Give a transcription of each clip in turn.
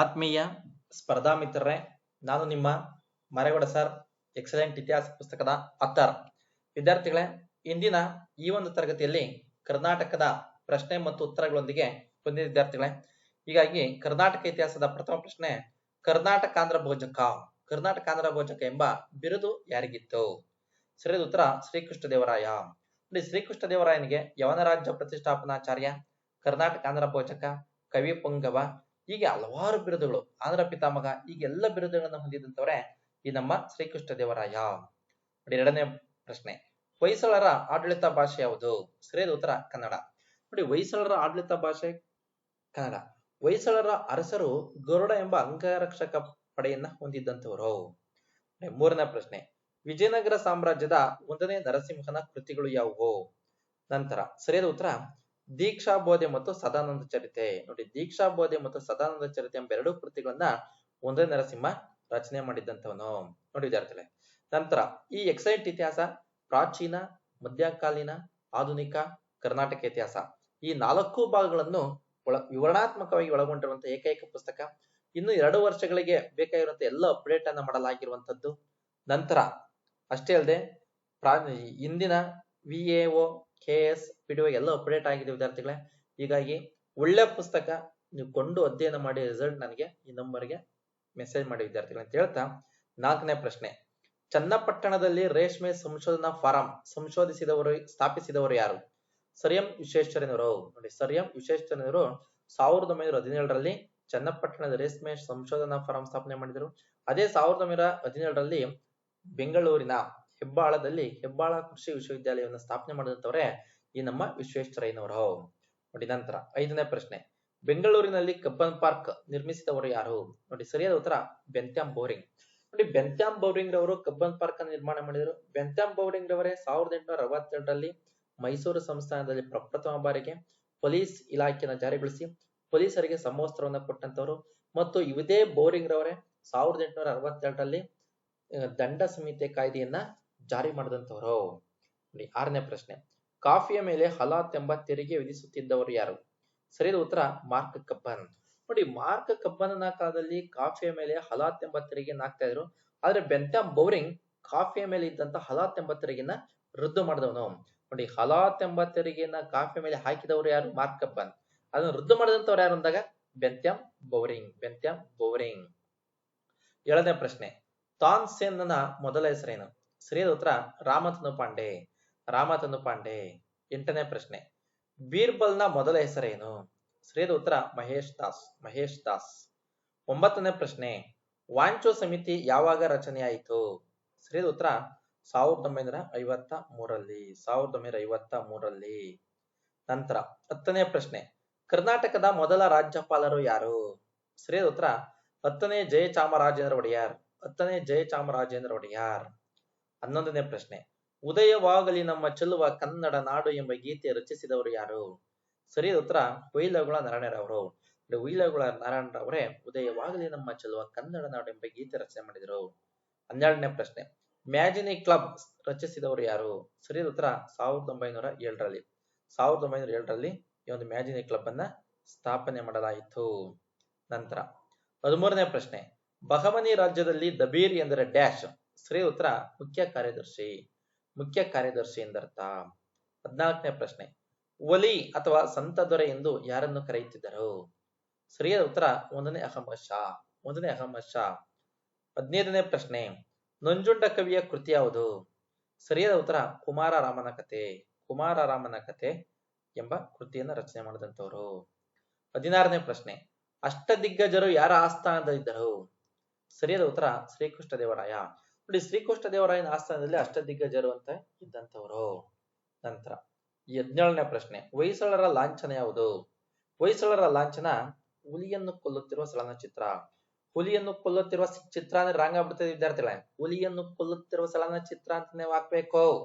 ಆತ್ಮೀಯ ಸ್ಪರ್ಧಾ ಮಿತ್ರರೇ, ನಾನು ನಿಮ್ಮ ಮರೇಗೌಡ ಸರ್, ಎಕ್ಸಲೆಂಟ್ ಇತಿಹಾಸ ಪುಸ್ತಕದ ಅತ್ತಾರ್ ವಿದ್ಯಾರ್ಥಿಗಳೇ, ಇಂದಿನ ಈ ಒಂದು ತರಗತಿಯಲ್ಲಿ ಕರ್ನಾಟಕದ ಪ್ರಶ್ನೆ ಮತ್ತು ಉತ್ತರಗಳೊಂದಿಗೆ ಬಂದಿದ್ದ ವಿದ್ಯಾರ್ಥಿಗಳೇ. ಹೀಗಾಗಿ ಕರ್ನಾಟಕ ಇತಿಹಾಸದ ಪ್ರಥಮ ಪ್ರಶ್ನೆ, ಕರ್ನಾಟಕ ಆಂಧ್ರ ಭೋಜಕ, ಕರ್ನಾಟಕ ಆಂಧ್ರ ಭೋಜಕ ಎಂಬ ಬಿರುದು ಯಾರಿಗಿತ್ತು? ಸರಿಯಾದ ಉತ್ತರ ಶ್ರೀಕೃಷ್ಣ ದೇವರಾಯ ನೋಡಿ ಶ್ರೀಕೃಷ್ಣ ದೇವರಾಯನಿಗೆ ಯವನ ರಾಜ್ಯ ಪ್ರತಿಷ್ಠಾಪನಾಚಾರ್ಯ, ಕರ್ನಾಟಕ ಆಂಧ್ರ ಭೋಜಕ, ಕವಿ ಪುಂಗವ ಹೀಗೆ ಹಲವಾರು ಬಿರುದುಗಳು. ಆಂಧ್ರ ಪಿತಾಮಹ ಹೀಗೆ ಎಲ್ಲ ಬಿರುದುಗಳನ್ನು ಹೊಂದಿದಂತವರೇ ಈ ನಮ್ಮ ಶ್ರೀಕೃಷ್ಣ ದೇವರಾಯ. ನೋಡಿ ಎರಡನೇ ಪ್ರಶ್ನೆ. ಹೊಯ್ಸಳರ ಆಡಳಿತ ಭಾಷೆ ಯಾವುದು? ಸರಿಯಾದ ಉತ್ತರ, ಕನ್ನಡ. ನೋಡಿ ಹೊಯ್ಸಳರ ಆಡಳಿತ ಭಾಷೆ, ಕನ್ನಡ. ಹೊಯ್ಸಳರ ಅರಸರು ಗರುಡ ಎಂಬ ಅಂಗರಕ್ಷಕ ಪಡೆಯನ್ನ ಹೊಂದಿದ್ದಂಥವರು ಮೂರನೇ ಪ್ರಶ್ನೆ. ವಿಜಯನಗರ ಸಾಮ್ರಾಜ್ಯದ ಒಂದನೇ ನರಸಿಂಹನ ಕೃತಿಗಳು ಯಾವುವು? ನಂತರ ಸರಿಯಾದ ಉತ್ತರ ದೀಕ್ಷಾ ಬೋಧೆ ಮತ್ತು ಸದಾನಂದ ಚರಿತೆ. ನೋಡಿ ದೀಕ್ಷಾ ಬೋಧೆ ಮತ್ತು ಸದಾನಂದ ಚರಿತೆ ಎಂಬ ಎರಡು ಕೃತಿಗಳನ್ನ ಒಂದೇ ನರಸಿಂಹ ರಚನೆ ಮಾಡಿದ್ದಂಥವನು ನೋಡಿ ವಿದ್ಯಾರ್ಥಿಗಳೇ, ನಂತರ ಈ ಎಕ್ಸೈಟ್ ಇತಿಹಾಸ, ಪ್ರಾಚೀನ, ಮಧ್ಯಕಾಲೀನ, ಆಧುನಿಕ, ಕರ್ನಾಟಕ ಇತಿಹಾಸ, ಈ ನಾಲ್ಕು ಭಾಗಗಳನ್ನು ಒಳ, ವಿವರಣಾತ್ಮಕವಾಗಿ ಒಳಗೊಂಡಿರುವಂತಹ ಏಕೈಕ ಪುಸ್ತಕ. ಇನ್ನು ಎರಡು ವರ್ಷಗಳಿಗೆ ಬೇಕಾಗಿರುವಂತಹ ಎಲ್ಲ ಅಪ್ಡೇಟ್ ಅನ್ನು ಮಾಡಲಾಗಿರುವಂತದ್ದು ನಂತರ ಅಷ್ಟೇ ಅಲ್ಲದೆ ಪ್ರಾ ಇಂದಿನ V A O K S P D ಎಲ್ಲ ಅಪ್ಡೇಟ್ ಆಗಿದೆ ವಿದ್ಯಾರ್ಥಿಗಳೇ. ಹೀಗಾಗಿ ಒಳ್ಳೆ ಪುಸ್ತಕ ನೀವು ಕೊಂಡು ಅಧ್ಯಯನ ಮಾಡಿ ರಿಸಲ್ಟ್ ನನಗೆ ಈ ನಂಬರ್ಗೆ ಮೆಸೇಜ್ ಮಾಡಿ ವಿದ್ಯಾರ್ಥಿಗಳು ಅಂತ ಹೇಳ್ತಾ ನಾಲ್ಕನೇ ಪ್ರಶ್ನೆ. ಚನ್ನಪಟ್ಟಣದಲ್ಲಿ ರೇಷ್ಮೆ ಸಂಶೋಧನಾ ಫಾರಂ ಸಂಶೋಧಿಸಿದವರು ಸ್ಥಾಪಿಸಿದವರು ಯಾರು? ಸರಿಯಂ ವಿಶ್ವೇಶ್ವರನವರು ನೋಡಿ, ಸರಿಯಂ ವಿಶ್ವೇಶ್ವರನವರು ಸಾವಿರದ ಒಂಬೈನೂರ ಹದಿನೇಳರಲ್ಲಿ ಚನ್ನಪಟ್ಟಣದ ರೇಷ್ಮೆ ಸಂಶೋಧನಾ ಫಾರಂ ಸ್ಥಾಪನೆ ಮಾಡಿದರು. ಅದೇ ಸಾವಿರದ ಒಂಬೈನೂರ ಹದಿನೇಳರಲ್ಲಿ ಬೆಂಗಳೂರಿನ ಹೆಬ್ಬಾಳದಲ್ಲಿ ಹೆಬ್ಬಾಳ ಕೃಷಿ ವಿಶ್ವವಿದ್ಯಾಲಯವನ್ನು ಸ್ಥಾಪನೆ ಮಾಡಿದಂತವರೇ ಈ ನಮ್ಮ ವಿಶ್ವೇಶ್ವರಯ್ಯನವರು. ನೋಡಿ ನಂತರ ಐದನೇ ಪ್ರಶ್ನೆ. ಬೆಂಗಳೂರಿನಲ್ಲಿ ಕಬ್ಬನ್ ಪಾರ್ಕ್ ನಿರ್ಮಿಸಿದವರು ಯಾರು? ನೋಡಿ ಸರಿಯಾದ ಉತ್ತರ ಬೆಂತ್ಯಾಂ ಬೋರಿಂಗ್. ನೋಡಿ ಬೆಂತ್ಯಾಂ ಬೌರಿಂಗ್ ರವರು ಕಬ್ಬನ್ ಪಾರ್ಕ್ ಅನ್ನು ನಿರ್ಮಾಣ ಮಾಡಿದರು. ಬೆಂತ್ಯಾಂ ಬೌರಿಂಗ್ ರವರೇ ಸಾವಿರದ ಎಂಟುನೂರ ಅರವತ್ತೆರಡರಲ್ಲಿ ಮೈಸೂರು ಸಂಸ್ಥಾನದಲ್ಲಿ ಪ್ರಪ್ರಥಮ ಬಾರಿಗೆ ಪೊಲೀಸ್ ಇಲಾಖೆಯನ್ನು ಜಾರಿಗೊಳಿಸಿ ಪೊಲೀಸರಿಗೆ ಸಮವಸ್ತ್ರವನ್ನು ಕೊಟ್ಟಂತವರು ಮತ್ತು ಇದೇ ಬೌರಿಂಗ್ ರವರೇ ಸಾವಿರದ ಎಂಟುನೂರ ಅರವತ್ತೆರಡರಲ್ಲಿ ದಂಡ ಸಂಹಿತೆ ಕಾಯ್ದೆಯನ್ನ ಜಾರಿ ಮಾಡಿದಂತವರು ನೋಡಿ, ಆರನೇ ಪ್ರಶ್ನೆ. ಕಾಫಿಯ ಮೇಲೆ ಹಲಾತ್ ಎಂಬ ತೆರಿಗೆ ವಿಧಿಸುತ್ತಿದ್ದವರು ಯಾರು? ಸರಿಯಾದ ಉತ್ತರ, ಮಾರ್ಕ್ ಕಬ್ಬನ್. ನೋಡಿ, ಮಾರ್ಕ್ ಕಬ್ಬನ ಕಾಲದಲ್ಲಿ ಕಾಫಿಯ ಮೇಲೆ ಹಲಾತ್ ಎಂಬ ತೆರಿಗೆಯನ್ನು ಹಾಕ್ತಾ ಇದ್ರು. ಆದ್ರೆ ಬೆಂತಾಂ ಬೌರಿಂಗ್ ಕಾಫಿಯ ಮೇಲೆ ಇದ್ದಂತ ಹಲಾತ್ ಎಂಬ ತೆರಿಗೆನ ರದ್ದು ಮಾಡಿದವನು. ನೋಡಿ, ಹಲಾತ್ ಎಂಬ ತೆರಿಗೆಯನ್ನ ಕಾಫಿಯ ಮೇಲೆ ಹಾಕಿದವರು ಯಾರು? Mark Cubbon. ಅದನ್ನು ರದ್ದು ಮಾಡಿದಂತವ್ರು ಯಾರು ಅಂದಾಗ? Bentham Bowring Bentham Bowring. ಏಳನೇ ಪ್ರಶ್ನೆ. ತಾನ್ಸೇನ್ನ ಮೊದಲ ಹೆಸರೇನು? ಸರಿಯಾದ ಉತ್ತರ ರಾಮತನು ಪಾಂಡೆ. ರಾಮತನು ಪಾಂಡೆ. ಎಂಟನೇ ಪ್ರಶ್ನೆ. ಬೀರ್ಬಲ್ನ ಮೊದಲ ಹೆಸರೇನು? ಸರಿಯಾದ ಉತ್ತರ ಮಹೇಶ್ ದಾಸ್ ಮಹೇಶ್ ದಾಸ್. ಒಂಬತ್ತನೇ ಪ್ರಶ್ನೆ. ವಾಂಚೋ ಸಮಿತಿ ಯಾವಾಗ ರಚನೆಯಾಯಿತು ಸರಿಯಾದ ಉತ್ತರ ಸಾವಿರದ ಒಂಬೈನೂರ ಐವತ್ತ ಮೂರಲ್ಲಿ ಸಾವಿರದ ಒಂಬೈನೂರ ಐವತ್ತ ಮೂರಲ್ಲಿ ನಂತರ ಹತ್ತನೇ ಪ್ರಶ್ನೆ. ಕರ್ನಾಟಕದ ಮೊದಲ ರಾಜ್ಯಪಾಲರು ಯಾರು? ಸರಿಯಾದ ಉತ್ತರ ಹತ್ತನೇ ಜಯಚಾಮರಾಜೇಂದ್ರ ಒಡೆಯರ್, ಹತ್ತನೇ ಜಯಚಾಮರಾಜೇಂದ್ರ ಒಡೆಯರ್. ಹನ್ನೊಂದನೇ ಪ್ರಶ್ನೆ. ಉದಯವಾಗಲಿ ನಮ್ಮ ಚೆಲ್ಲುವ ಕನ್ನಡ ನಾಡು ಎಂಬ ಗೀತೆ ರಚಿಸಿದವರು ಯಾರು? ಸರಿಯಾದ ಉತ್ತರ ಹುಯಿಲಗುಳ ನಾರಾಯಣರವರು. ಹುಯಿಲಗುಳ ನಾರಾಯಣರವರೇ ಉದಯವಾಗಲಿ ನಮ್ಮ ಚೆಲ್ಲುವ ಕನ್ನಡ ನಾಡು ಎಂಬ ಗೀತೆ ರಚನೆ ಮಾಡಿದರು. ಹನ್ನೆರಡನೇ ಪ್ರಶ್ನೆ. ಮ್ಯಾಜಿನಿ ಕ್ಲಬ್ ರಚಿಸಿದವರು ಯಾರು? ಸರಿಯಾದ ಉತ್ತರ ಸಾವಿರದ ಒಂಬೈನೂರ ಏಳರಲ್ಲಿ. ಸಾವಿರದ ಒಂಬೈನೂರ ಏಳರಲ್ಲಿ ಈ ಒಂದು ಮ್ಯಾಜಿನಿ ಕ್ಲಬ್ ಅನ್ನ ಸ್ಥಾಪನೆ ಮಾಡಲಾಯಿತು. ನಂತರ ಹದಿಮೂರನೇ ಪ್ರಶ್ನೆ. ಬಹಮನಿ ರಾಜ್ಯದಲ್ಲಿ ದಬೀರ್ ಎಂದರೆ ಡ್ಯಾಶ್. ಸರಿ ಉತ್ತರ ಮುಖ್ಯ ಕಾರ್ಯದರ್ಶಿ. ಮುಖ್ಯ ಕಾರ್ಯದರ್ಶಿ ಎಂದರ್ಥ? ಹದಿನಾಲ್ಕನೇ ಪ್ರಶ್ನೆ. ಒಲಿ ಅಥವಾ ಸಂತ ದೊರೆ ಎಂದು ಯಾರನ್ನು ಕರೆಯುತ್ತಿದ್ದರು? ಸರಿಯಾದ ಉತ್ತರ ಒಂದನೇ ಅಹಮದ್ ಶಾ. ಒಂದನೇ ಅಹಮದ್ ಶಾ. ಹದಿನೈದನೇ ಪ್ರಶ್ನೆ. ನಂಜುಂಡ ಕವಿಯ ಕೃತಿ ಯಾವುದು? ಸರಿಯಾದ ಉತ್ತರ ಕುಮಾರ ರಾಮನ ಕತೆ. ಕುಮಾರ ರಾಮನ ಕತೆ ಎಂಬ ಕೃತಿಯನ್ನು ರಚನೆ ಮಾಡಿದಂತವರು ಹದಿನಾರನೇ ಪ್ರಶ್ನೆ. ಅಷ್ಟದಿಗ್ಗಜರು ಯಾರ ಆಸ್ಥಾನದಲ್ಲಿದ್ದರು? ಸರಿಯಾದ ಉತ್ತರ ಶ್ರೀಕೃಷ್ಣ ದೇವರಾಯ ನೋಡಿ ಶ್ರೀಕೃಷ್ಣ ದೇವರಾಯನ ಆಸ್ಥಾನದಲ್ಲಿ ಅಷ್ಟದಿಗ್ಗಜರು ಅಂತ ಇದ್ದಂತವರು ನಂತರ ಹದಿನೇಳನೇ ಪ್ರಶ್ನೆ, ಹೊಯ್ಸಳರ ಲಾಂಛನ ಯಾವುದು? ಹೊಯ್ಸಳರ ಲಾಂಛನ ಹುಲಿಯನ್ನು ಕೊಲ್ಲುತ್ತಿರುವ ಚಲನಚಿತ್ರ. ಹುಲಿಯನ್ನು ಕೊಲ್ಲುತ್ತಿರುವ ಚಿತ್ರ ಅಂದ್ರೆ ರಾಂಗ್ ಆಗ್ಬಿಡ್ತದೆ ವಿದ್ಯಾರ್ಥಿಗಳೇ, ಹುಲಿಯನ್ನು ಕೊಲ್ಲುತ್ತಿರುವ ಚಲನಚಿತ್ರ ಅಂತ ನೀವು ಹಾಕ್ಬೇಕು.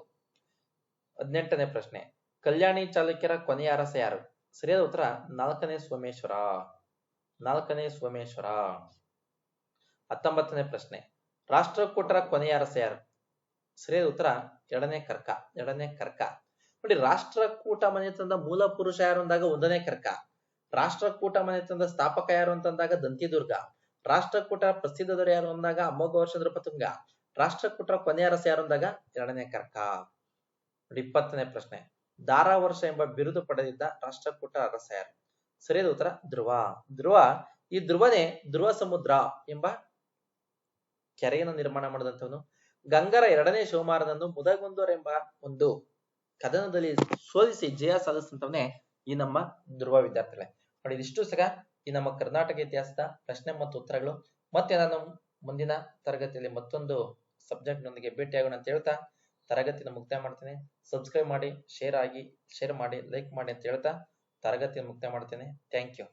ಹದಿನೆಂಟನೇ ಪ್ರಶ್ನೆ, ಕಲ್ಯಾಣಿ ಚಾಲುಕ್ಯರ ಕೊನೆಯ ಅರಸ ಯಾರು? ಸರಿಯಾದ ಉತ್ತರ, ನಾಲ್ಕನೇ ಸೋಮೇಶ್ವರ. ನಾಲ್ಕನೇ ಸೋಮೇಶ್ವರ. ಹತ್ತೊಂಬತ್ತನೇ ಪ್ರಶ್ನೆ ರಾಷ್ಟ್ರಕೂಟರ ಕೊನೆಯ ಅರಸ ಯಾರು? ಸರಿಯಾದ ಉತ್ತರ, ಎರಡನೇ ಕರ್ಕ ಎರಡನೇ ಕರ್ಕ. ನೋಡಿ, ರಾಷ್ಟ್ರಕೂಟ ಮನೆತನದ ಮೂಲ ಪುರುಷ ಯಾರು ಅಂದಾಗ ಒಂದನೇ ಕರ್ಕ. ರಾಷ್ಟ್ರಕೂಟ ಮನೆತನದ ಸ್ಥಾಪಕ ಯಾರು ಅಂತಂದಾಗ ದಂತಿದುರ್ಗ. ರಾಷ್ಟ್ರಕೂಟ ಪ್ರಸಿದ್ಧ ದೊರೆ ಯಾರು ಅಂದಾಗ ಅಮೋಘ ಪತುಂಗ. ರಾಷ್ಟ್ರಕೂಟರ ಕೊನೆಯ ಅರಸ ಯಾರು ಅಂದಾಗ ಎರಡನೇ ಕರ್ಕ. ನೋಡಿ, ಇಪ್ಪತ್ತನೇ ಪ್ರಶ್ನೆ. ದಾರಾವರ್ಷ ಎಂಬ ಬಿರುದು ಪಡೆದಿದ್ದ ರಾಷ್ಟ್ರಕೂಟ ಅರಸ ಯಾರು? ಸರಿಯಾದ ಉತ್ತರ, ಧ್ರುವ. ಧ್ರುವ, ಈ ಧ್ರುವನೇ ಧ್ರುವ ಸಮುದ್ರ ಎಂಬ ಕೆರೆಯನ್ನು ನಿರ್ಮಾಣ ಮಾಡಿದಂಥವನು. ಗಂಗರ ಎರಡನೇ ಶಿವಮಾರನನ್ನು ಮುದಗುಂದೂರ್ ಎಂಬ ಒಂದು ಕದನದಲ್ಲಿ ಸೋಲಿಸಿ ಜಯ ಸಾಧಿಸಿದಂಥವನೇ ಈ ನಮ್ಮ ಧ್ರುವ ವಿದ್ಯಾರ್ಥಿಗಳೇ. ನೋಡಿ, ಇದಿಷ್ಟು ಸಹ ಈ ನಮ್ಮ ಕರ್ನಾಟಕ ಇತಿಹಾಸದ ಪ್ರಶ್ನೆ ಮತ್ತು ಉತ್ತರಗಳು. ಮತ್ತೆ ನಾನು ಮುಂದಿನ ತರಗತಿಯಲ್ಲಿ ಮತ್ತೊಂದು ಸಬ್ಜೆಕ್ಟ್ ನೊಂದಿಗೆ ಭೇಟಿಯಾಗೋಣ ಅಂತ ಹೇಳ್ತಾ ತರಗತಿನ ಮುಕ್ತಾಯ ಮಾಡ್ತೇನೆ. ಸಬ್ಸ್ಕ್ರೈಬ್ ಮಾಡಿ, ಶೇರ್ ಆಗಿ, ಶೇರ್ ಮಾಡಿ, ಲೈಕ್ ಮಾಡಿ ಅಂತ ಹೇಳ್ತಾ, ತರಗತಿಯನ್ನು ಮುಕ್ತಾಯ ಮಾಡ್ತೇನೆ. Thank you.